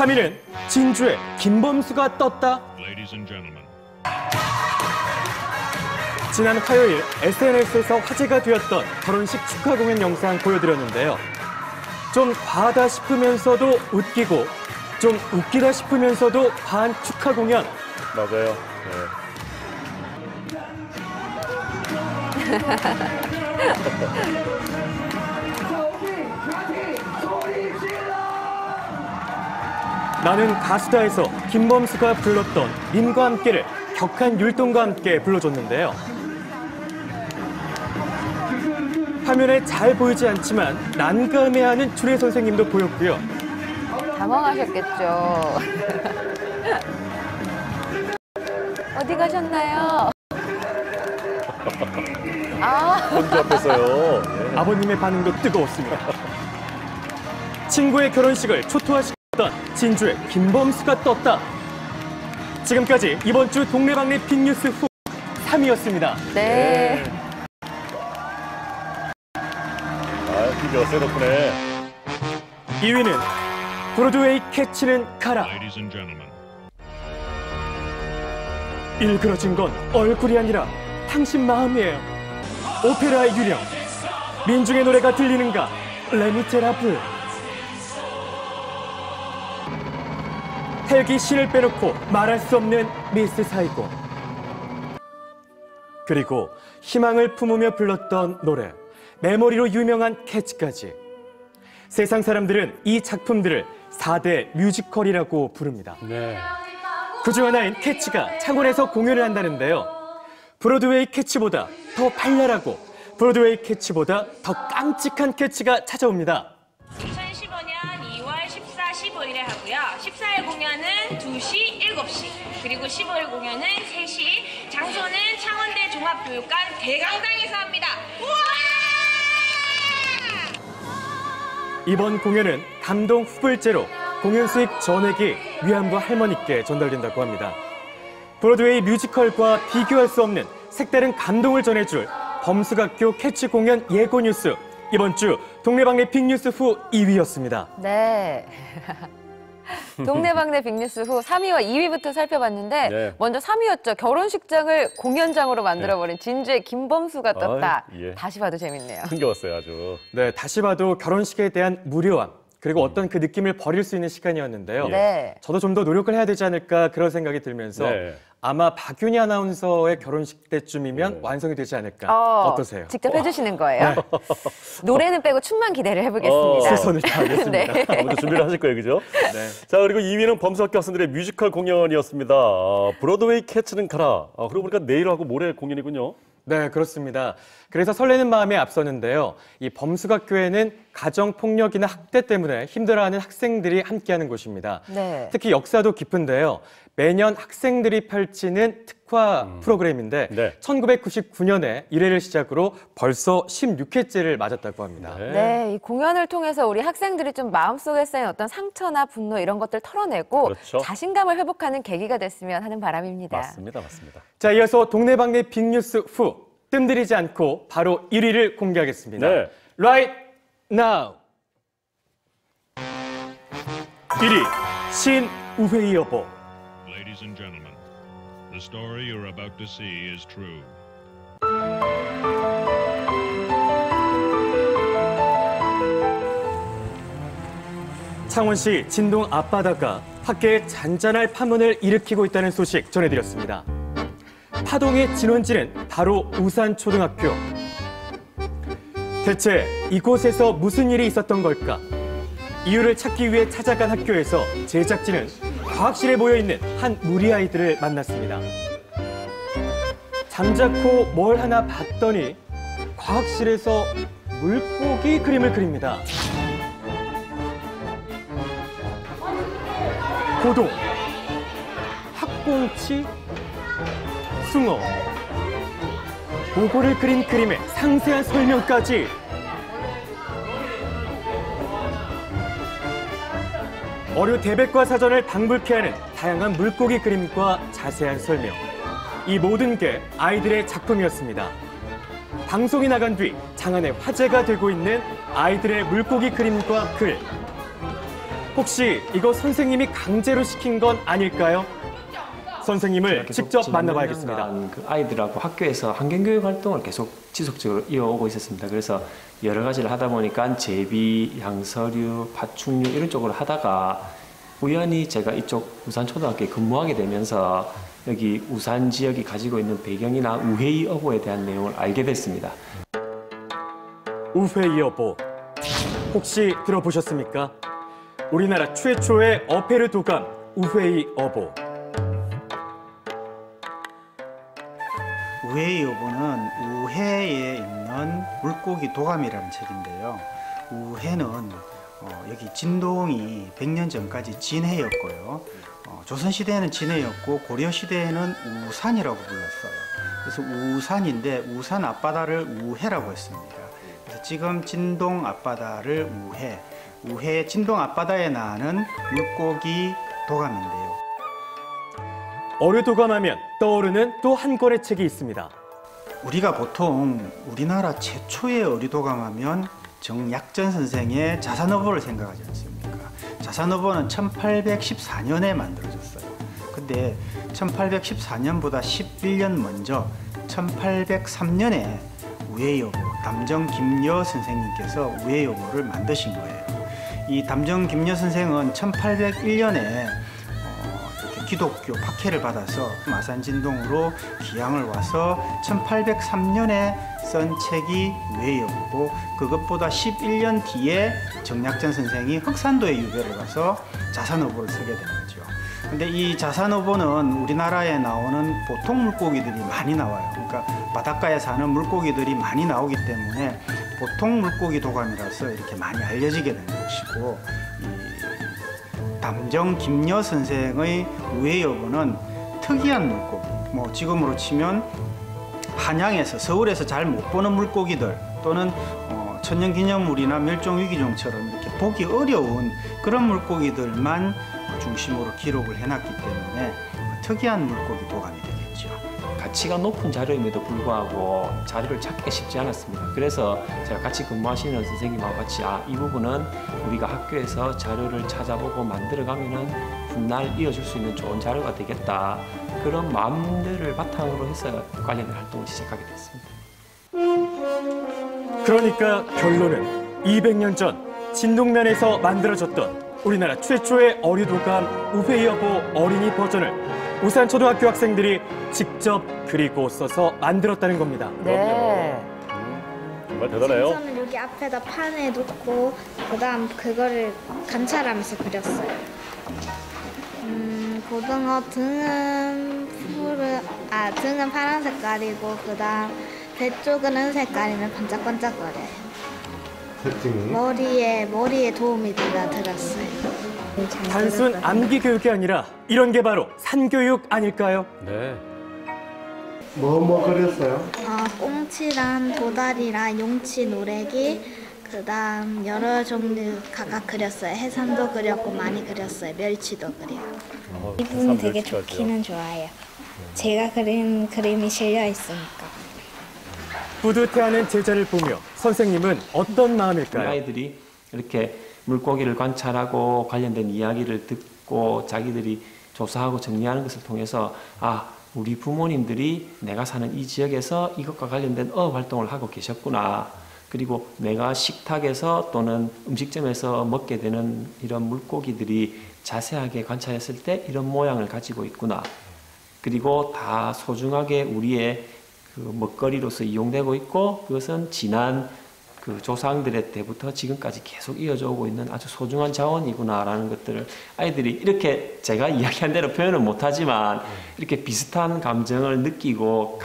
3위는 진주의 김범수가 떴다. Ladies and gentlemen, 지난 화요일 SNS에서 화제가 되었던 결혼식 축하 공연 영상 보여드렸는데요. 좀 과하다 싶으면서도 웃기고 좀 웃기다 싶으면서도 과한 축하 공연 맞아요. 네. 나는 가수다에서 김범수가 불렀던 님과 함께를 격한 율동과 함께 불러줬는데요. 화면에 잘 보이지 않지만 난감해하는 주례 선생님도 보였고요. 당황하셨겠죠. 어디 가셨나요? 아, 앞에서요. 예. 아버님의 반응도 뜨거웠습니다. 친구의 결혼식을 초토화시켰던 진주의 김범수가 떴다. 지금까지 이번 주 동네방네 빅뉴스 후 3위였습니다. 네. 아, 비벼 세 덕분에. 2위는 브로드웨이 캐치는 가라. ladies and gentlemen, 일그러진 건 얼굴이 아니라 당신 마음이에요. 오페라의 유령. 민중의 노래가 들리는가? 레미테라블. 헬기 신을 빼놓고 말할 수 없는 미스 사이고. 그리고 희망을 품으며 불렀던 노래. 메모리로 유명한 캐치까지. 세상 사람들은 이 작품들을 4대 뮤지컬이라고 부릅니다. 네. 그중 하나인 캐치가 창원에서 공연을 한다는데요. 브로드웨이 캐치보다 더 발랄하고 브로드웨이 캐치보다 더 깜찍한 캐치가 찾아옵니다. 7시. 그리고 15일 공연은 3시. 장소는 창원대 종합교육관 대강당에서 합니다. 우와! 이번 공연은 감동 후불제로 공연 수익 전액이 위안부 할머니께 전달된다고 합니다. 브로드웨이 뮤지컬과 비교할 수 없는 색다른 감동을 전해줄 범수각교 캐치 공연 예고 뉴스. 이번 주 동네방네 빅뉴스 후 2위였습니다. 네. 동네방네 빅뉴스 후 3위와 2위부터 살펴봤는데 네. 먼저 3위였죠. 결혼식장을 공연장으로 만들어버린 진주의 김범수가 떴다. 아이, 예. 다시 봐도 재밌네요. 흥겨웠어요, 아주. 네, 다시 봐도 결혼식에 대한 무료함 그리고 어떤 그 느낌을 버릴 수 있는 시간이었는데요. 네. 저도 좀 더 노력을 해야 되지 않을까 그런 생각이 들면서 네. 아마 박윤희 아나운서의 결혼식 때쯤이면 완성이 되지 않을까. 어, 어떠세요? 직접 해주시는 거예요. 노래는 빼고 춤만 기대를 해보겠습니다. 어, 최선을 다하겠습니다. 네. 아무도 준비를 하실 거예요, 그죠? 네. 자, 그리고 2위는 범수학교 학생들의 뮤지컬 공연이었습니다. 어, 브로드웨이 캐치는 가라. 어, 그러고 보니까 내일하고 모레 공연이군요. 네, 그렇습니다. 그래서 설레는 마음에 앞서는데요. 이 범수각 교회는 가정 폭력이나 학대 때문에 힘들어하는 학생들이 함께하는 곳입니다. 네. 특히 역사도 깊은데요. 매년 학생들이 펼치는 특화 프로그램인데 네. 1999년에 1회를 시작으로 벌써 16회째를 맞았다고 합니다. 네. 네, 이 공연을 통해서 우리 학생들이 좀 마음속에 쌓인 어떤 상처나 분노 이런 것들 털어내고 그렇죠. 자신감을 회복하는 계기가 됐으면 하는 바람입니다. 맞습니다, 맞습니다. 자, 이어서 동네방네 빅뉴스 후 뜸들이지 않고 바로 1위를 공개하겠습니다. 네. Right now. 1위 신우회의 여보. ladies and gentlemen, the story you're about to see is true. 창원시 진동 앞바다가 학계에 잔잔할 파문을 일으키고 있다는 소식 전해드렸습니다. 파동의 진원지는 바로 우산초등학교. 대체 이곳에서 무슨 일이 있었던 걸까? 이유를 찾기 위해 찾아간 학교에서 제작진은 과학실에 모여 있는 한 무리 아이들을 만났습니다. 잠자코 뭘 하나 봤더니 과학실에서 물고기 그림을 그립니다. 고동, 학꽁치, 숭어, 보고를 그린 그림의 상세한 설명까지 어류 대백과 사전을 방불케 하는 다양한 물고기 그림과 자세한 설명. 이 모든 게 아이들의 작품이었습니다. 방송이 나간 뒤 장안의 화제가 되고 있는 아이들의 물고기 그림과 글. 혹시 이거 선생님이 강제로 시킨 건 아닐까요? 선생님을 직접 만나봐야겠습니다. 그 아이들하고 학교에서 환경교육 활동을 계속 지속적으로 이어오고 있었습니다. 그래서 여러 가지를 하다 보니까 제비, 양서류, 파충류 이런 쪽으로 하다가 우연히 제가 이쪽 우산초등학교에 근무하게 되면서 여기 우산 지역이 가지고 있는 배경이나 우회의 어보에 대한 내용을 알게 됐습니다. 우회이 어보. 혹시 들어보셨습니까? 우리나라 최초의 어패르 도감 우회이 어보. 우해의 여보는 우해에 있는 물고기 도감이라는 책인데요. 우해는 어, 여기 진동이 100년 전까지 진해였고요. 어, 조선시대에는 진해였고 고려시대에는 우산이라고 불렀어요. 그래서 우산인데 우산 앞바다를 우해라고 했습니다. 그래서 지금 진동 앞바다를 우해, 우해 진동 앞바다에 나는 물고기 도감인데요. 어류 도감하면 떠오르는 또 한 권의 책이 있습니다. 우리가 보통 우리나라 최초의 어리도감하면 정약전 선생의 자산어보를 생각하지 않습니까? 자산어보는 1814년에 만들어졌어요. 근데 1814년보다 11년 먼저 1803년에 우회여보 담정 김여 선생님께서 우회여보를 만드신 거예요. 이 담정 김여 선생은 1801년에 어, 이렇게 기독교 박해를 받아서 마산 진동으로 귀향을 와서 1803년에 쓴 책이 외여보고 그것보다 11년 뒤에 정약전 선생이 흑산도에 유배를 가서 자산어보를 쓰게 된 거죠. 근데 이 자산어보는 우리나라에 나오는 보통 물고기들이 많이 나와요. 그러니까 바닷가에 사는 물고기들이 많이 나오기 때문에 보통 물고기 도감이라서 이렇게 많이 알려지게 된 것이고 이 담정 김여 선생의 우회 여보는 특이한 물고기. 뭐 지금으로 치면 한양에서 서울에서 잘 못 보는 물고기들 또는 어, 천년기념물이나 멸종위기종처럼 이렇게 보기 어려운 그런 물고기들만 중심으로 기록을 해놨기 때문에 특이한 물고기 도감이 되겠죠. 가치가 높은 자료임에도 불구하고 자료를 찾기가 쉽지 않았습니다. 그래서 제가 같이 근무하시는 선생님하고 같이 아, 이 부분은 우리가 학교에서 자료를 찾아보고 만들어가면은 훗날 이어줄 수 있는 좋은 자료가 되겠다. 그런 마음들을 바탕으로 해서 관련된 활동을 시작하게 됐습니다. 그러니까 결론은 200년 전 진동면에서 만들어졌던 우리나라 최초의 어류 도감 우회이 여보 어린이 버전을 우산초등학교 학생들이 직접 그리고 써서 만들었다는 겁니다. 네. 정말 대단해요. 우선은 여기 앞에다 판에 놓고 그다음 그거를 관찰하면서 그렸어요. 음, 고등어 등은 푸르 아 등은 파란 색깔이고 그다음 배 쪽은 은 색깔이면 반짝반짝거려요. 머리에 머리에 도움이 되다 들었어요. 잘 단순. 암기 교육이 아니라 이런 게 바로 산교육 아닐까요? 네. 뭐뭐 그렸어요? 어, 꽁치랑 도다리랑 용치 노래기 그다음 여러 종류 각각 그렸어요. 해삼도 그렸고 많이 그렸어요. 멸치도 그리고. 어, 이분이 되게 참 좋기는 좋아해요. 제가 그린 그림이 실려 있으니까. 뿌듯해하는 제자를 보며 선생님은 어떤 마음일까요? 아이들이 이렇게 물고기를 관찰하고 관련된 이야기를 듣고 자기들이 조사하고 정리하는 것을 통해서 아 우리 부모님들이 내가 사는 이 지역에서 이것과 관련된 어업 활동을 하고 계셨구나. 그리고 내가 식탁에서 또는 음식점에서 먹게 되는 이런 물고기들이 자세하게 관찰했을 때 이런 모양을 가지고 있구나. 그리고 다 소중하게 우리의 그 먹거리로서 이용되고 있고 그것은 지난 그 조상들의 때부터 지금까지 계속 이어져 오고 있는 아주 소중한 자원이구나라는 것들을 아이들이 이렇게 제가 이야기한 대로 표현은 못하지만 이렇게 비슷한 감정을 느끼고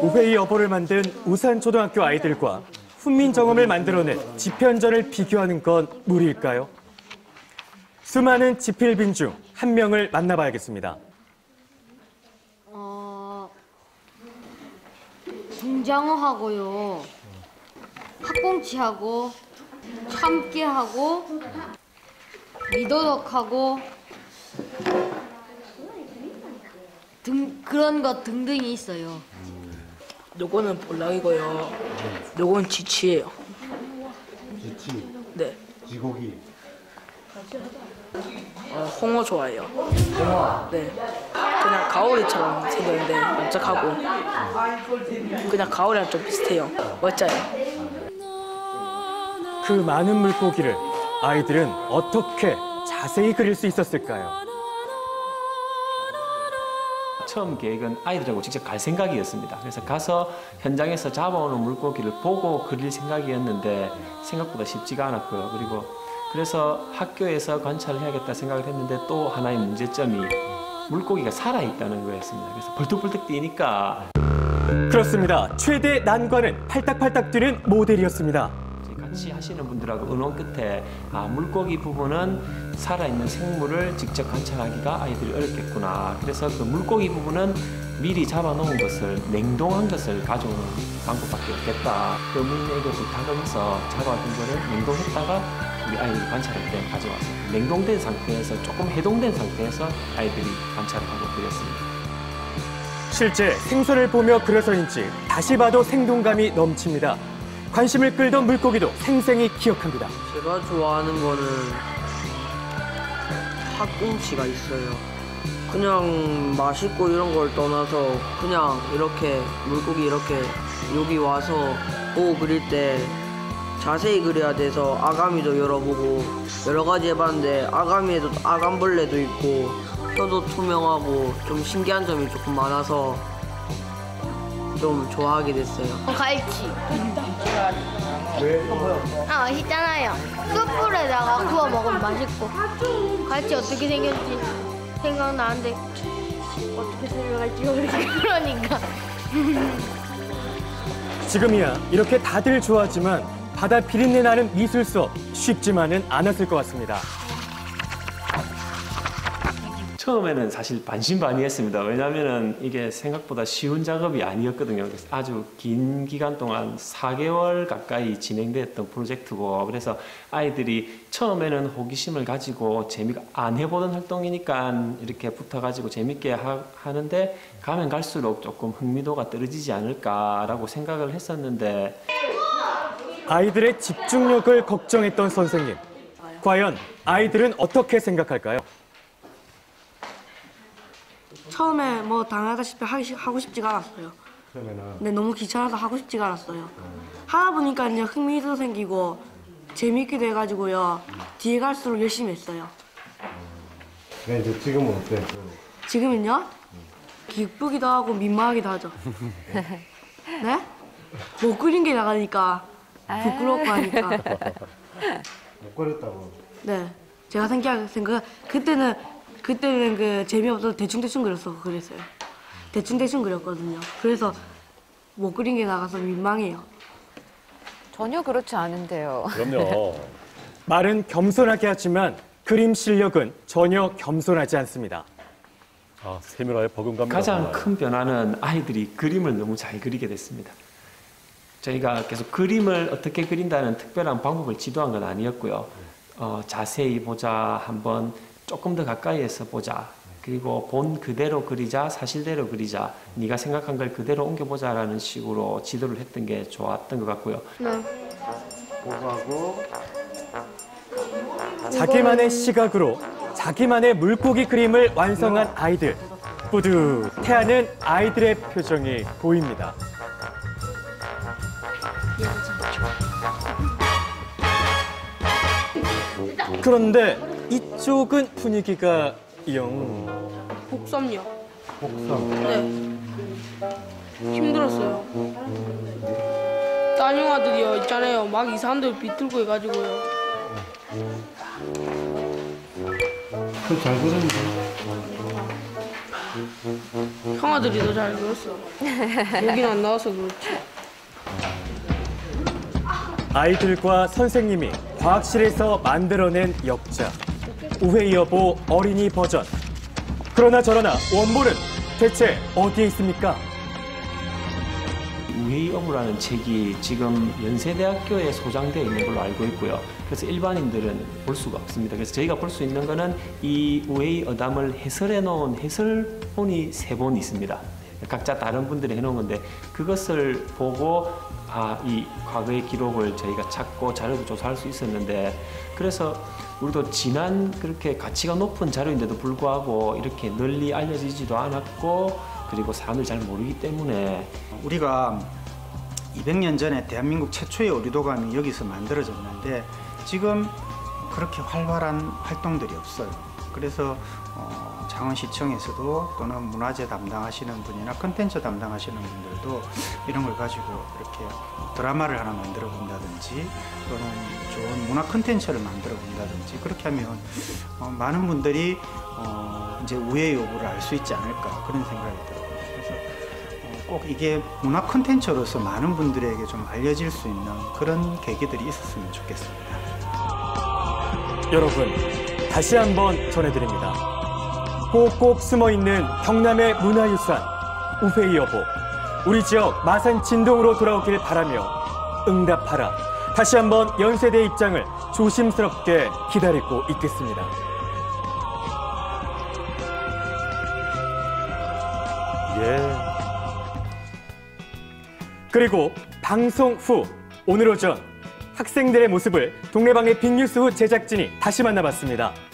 우회이 여보를 만든 우산초등학교 아이들과 훈민정음을 만들어낸 지편전을 비교하는 건 무리일까요? 수많은 지필빈 중 한 명을 만나봐야겠습니다. 어, 중장어하고요. 학꽁치하고 참깨하고 미더덕하고 등 그런 것 등등이 있어요. 요거는 볼락이고요. 요건 지치예요. 지치, 네. 지고기. 어, 홍어 좋아해요. 홍어? 네. 그냥 가오리처럼 생겼는데 넓적하고 그냥 가오리랑 좀 비슷해요. 멋져요. 그 많은 물고기를 아이들은 어떻게 자세히 그릴 수 있었을까요? 처음 계획은 아이들하고 직접 갈 생각이었습니다. 그래서 가서 현장에서 잡아오는 물고기를 보고 그릴 생각이었는데 생각보다 쉽지가 않았고요. 그리고 그래서 학교에서 관찰을 해야겠다 생각을 했는데 또 하나의 문제점이 물고기가 살아있다는 거였습니다. 그래서 벌떡벌떡 뛰니까 그렇습니다. 최대 난관은 팔딱팔딱 뛰는 모델이었습니다. 같이 하시는 분들하고 의논 끝에 아, 물고기 부분은 살아있는 생물을 직접 관찰하기가 아이들이 어렵겠구나. 그래서 그 물고기 부분은 미리 잡아놓은 것을 냉동한 것을 가져오는 방법밖에 없겠다. 어머니에게 부탁을 해서 잡아둔 거를 냉동했다가 우리 아이들이 관찰할 때 가져와서 냉동된 상태에서 조금 해동된 상태에서 아이들이 관찰을 하고 그렸습니다. 실제 생선을 보며 그래서인지 다시 봐도 생동감이 넘칩니다. 관심을 끌던 물고기도 생생히 기억합니다. 제가 좋아하는 거는 핫꿈치가 있어요. 그냥 맛있고 이런 걸 떠나서 그냥 이렇게 물고기 이렇게 여기 와서 보고 그릴 때 자세히 그려야 돼서 아가미도 열어보고 여러 가지 해봤는데 아가미에도 아감벌레도 있고 혀도 투명하고 좀 신기한 점이 조금 많아서 좀 좋아하게 됐어요. 갈치. 아 맛있잖아요. 숯불에다가 구워 먹으면 맛있고. 갈치 어떻게 생겼지 생각나는데 어떻게 설명할지 모르겠어. 그러니까. 지금이야 이렇게 다들 좋아하지만 바다 비린내 나는 미술 수업 쉽지만은 않았을 것 같습니다. 처음에는 사실 반신반의했습니다. 왜냐하면 이게 생각보다 쉬운 작업이 아니었거든요. 아주 긴 기간 동안 4개월 가까이 진행됐던 프로젝트고 그래서 아이들이 처음에는 호기심을 가지고 재미가 안 해보던 활동이니까 이렇게 붙어가지고 재밌게 하, 하는데 가면 갈수록 조금 흥미도가 떨어지지 않을까라고 생각을 했었는데 아이들의 집중력을 걱정했던 선생님. 과연 아이들은 어떻게 생각할까요? 처음에 뭐 당하다시피 하기, 싫- 하고 싶지가 않았어요. 그러면은 근데 너무 귀찮아서 하고 싶지가 않았어요. 하다 보니까 이제 흥미도 생기고 재밌게 돼가지고요. 뒤에 갈수록 열심히 했어요. 그냥 이제 지금은 어때? 지금은요? 기쁘기도 하고 민망하기도 하죠. 네? 못 그린 게 나가니까 부끄럽고 하니까. 못 그렸다고. 네. 제가 생각 생각 그때는 그때는 그 재미없어서 대충 대충 그렸어 그랬어요. 대충 대충 그렸거든요. 그래서 못 그린 게 나가서 민망해요. 전혀 그렇지 않은데요. 그럼요. 말은 겸손하게 하지만 그림 실력은 전혀 겸손하지 않습니다. 아, 세밀하게 버금갑니다. 가장. 큰 변화는 아이들이 그림을 너무 잘 그리게 됐습니다. 저희가 계속 그림을 어떻게 그린다는 특별한 방법을 지도한 건 아니었고요. 어, 자세히 보자, 한번 조금 더 가까이에서 보자. 그리고 본 그대로 그리자, 사실대로 그리자. 네가 생각한 걸 그대로 옮겨보자라는 식으로 지도를 했던 게 좋았던 것 같고요. 네. 보고하고 자기만의 시각으로 자기만의 물고기 그림을 완성한 아이들. 뿌듯해하는 아이들의 표정이 보입니다. 그런데 이쪽은 분위기가 영. 복섬요. 복성. 네. 힘들었어요. 따님아들이요 있잖아요. 막 이상한 데 비틀고 해가지고요. 그잘 그렸네. 형아들이 더 잘 그렸어. 여긴 안 나와서 그렇지. 아이들과 선생님이 과학실에서 만들어낸 역자. 우회 여보 어린이 버전. 그러나 저러나 원본은 대체 어디에 있습니까? 우회의 어부라는 책이 지금 연세대학교에 소장되어 있는 걸로 알고 있고요. 그래서 일반인들은 볼 수가 없습니다. 그래서 저희가 볼 수 있는 거는 이 우회의 어담을 해설해 놓은 해설본이 세본 있습니다. 각자 다른 분들이 해놓은 건데 그것을 보고 아, 이 과거의 기록을 저희가 찾고 자료도 조사할 수 있었는데 그래서 우리도 지난 그렇게 가치가 높은 자료인데도 불구하고 이렇게 널리 알려지지도 않았고 그리고 사람들이 잘 모르기 때문에 우리가 200년 전에 대한민국 최초의 오리도감이 여기서 만들어졌는데 지금 그렇게 활발한 활동들이 없어요. 그래서 어, 창원시청에서도 또는 문화재 담당하시는 분이나 컨텐츠 담당하시는 분들도 이런 걸 가지고 이렇게 드라마를 하나 만들어 본다든지 또는 좋은 문화 컨텐츠를 만들어 본다든지 그렇게 하면 어, 많은 분들이 어, 이제 우회 여부를 알 수 있지 않을까 그런 생각이 들어요. 그래서 어, 꼭 이게 문화 콘텐츠로서 많은 분들에게 좀 알려질 수 있는 그런 계기들이 있었으면 좋겠습니다. 여러분, 다시 한번 전해드립니다. 꼭꼭 숨어 있는 경남의 문화유산, 우회의 여보. 우리 지역 마산 진동으로 돌아오길 바라며 응답하라. 다시 한번 연세대 입장을 조심스럽게 기다리고 있겠습니다. 예. 그리고 방송 후 오늘 오전 학생들의 모습을 동네방의 빅뉴스 후 제작진이 다시 만나봤습니다.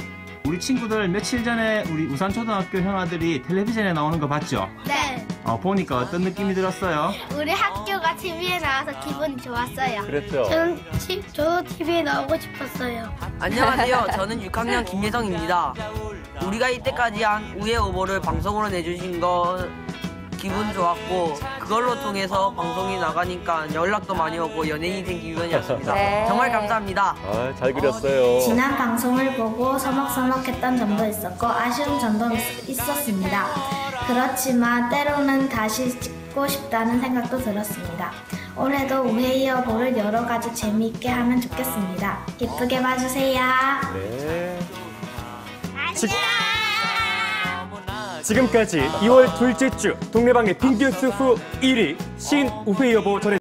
우리 친구들 며칠 전에 우리 우산초등학교 형아들이 텔레비전에 나오는 거 봤죠? 네. 어, 보니까 어떤 느낌이 들었어요? 우리 학교가 TV에 나와서 기분이 좋았어요. 그랬죠. 저는 티, 저도 TV에 나오고 싶었어요. 안녕하세요. 저는 6학년 김예성입니다. 우리가 이때까지 한 우회 오보를 방송으로 내주신 거 기분 좋았고 그걸로 통해서 방송이 나가니까 연락도 많이 오고 연예인이 된 기분이었습니다. 네. 정말 감사합니다. 아, 잘 그렸어요. 지난 방송을 보고 서먹서먹했던 점도 있었고 아쉬운 점도 있- 있었습니다. 그렇지만 때로는 다시 찍고 싶다는 생각도 들었습니다. 올해도 우회의 여보를 여러 가지 재미있게 하면 좋겠습니다. 예쁘게 봐주세요. 네. 지, 지금까지 2월 둘째 주 동네방의 빅뉴스 후 1위 신 우회 여보 전해